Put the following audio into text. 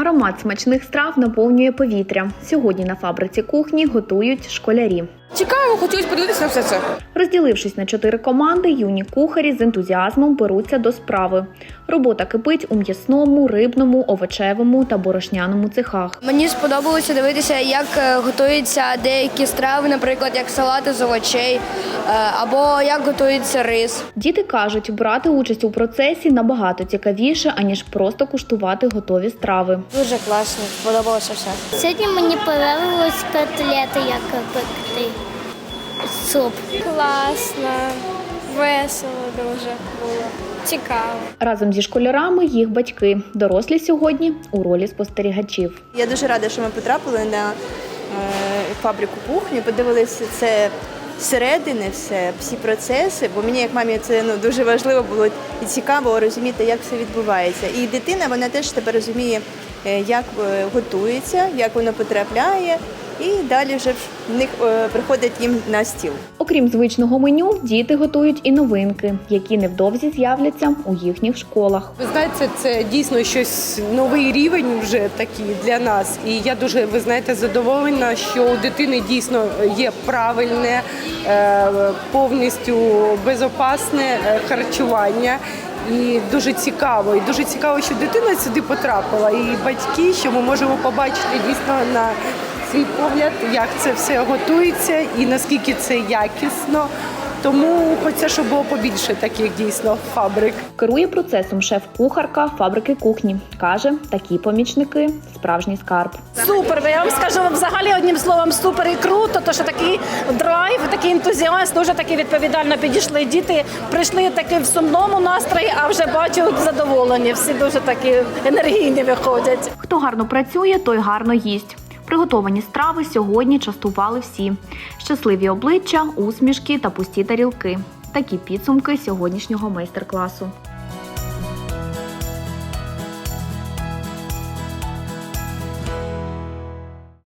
Аромат смачних страв наповнює повітря. Сьогодні на фабриці кухні готують школярі. Цікаво, хотілося подивитися на все це. Розділившись на чотири команди, юні кухарі з ентузіазмом беруться до справи. Робота кипить у м'ясному, рибному, овочевому та борошняному цехах. Мені сподобалося дивитися, як е, готуються деякі страви, наприклад, як салати з овочей, або як готується рис. Діти кажуть, брати участь у процесі набагато цікавіше, аніж просто куштувати готові страви. Дуже класно, сподобалося все. Сьогодні мені подобалось котлети, як пекти. Суп. Класно, весело дуже було. Цікаво. Разом зі школярами їх батьки. Дорослі сьогодні у ролі спостерігачів. Я дуже рада, що ми потрапили на е, фабрику кухні, подивилися це зсередини, все, всі процеси, бо мені, як мамі, це ну, дуже важливо було і цікаво розуміти, як все відбувається. І дитина вона теж тепер розуміє, е, як е, готується, як воно потрапляє, і далі вже в них е, приходить їм на стіл. Окрім звичного меню, діти готують і новинки, які невдовзі з'являться у їхніх школах. Ви знаєте, це дійсно щось новий рівень вже такий для нас. І я дуже, ви знаєте, задоволена, що у дитини дійсно є правильне, е, повністю безопасне е, харчування. І дуже цікаво, і дуже цікаво, що дитина сюди потрапила, і батьки, що ми можемо побачити дійсно на свій погляд, як це все готується і наскільки це якісно. Тому хочеться, щоб було побільше таких дійсно фабрик. Керує процесом шеф-кухарка фабрики кухні. Каже, такі помічники справжній скарб. Супер, я вам скажу взагалі одним словом супер і круто, то що такий драйв, такий ентузіазм, дуже таки відповідально підійшли. Діти прийшли таки в сумному настрої, а вже бачу задоволені. Всі дуже такі енергійні виходять. Хто гарно працює, той гарно їсть. Приготовані страви сьогодні частували всі. Щасливі обличчя, усмішки та пусті тарілки. Такі підсумки сьогоднішнього майстер-класу.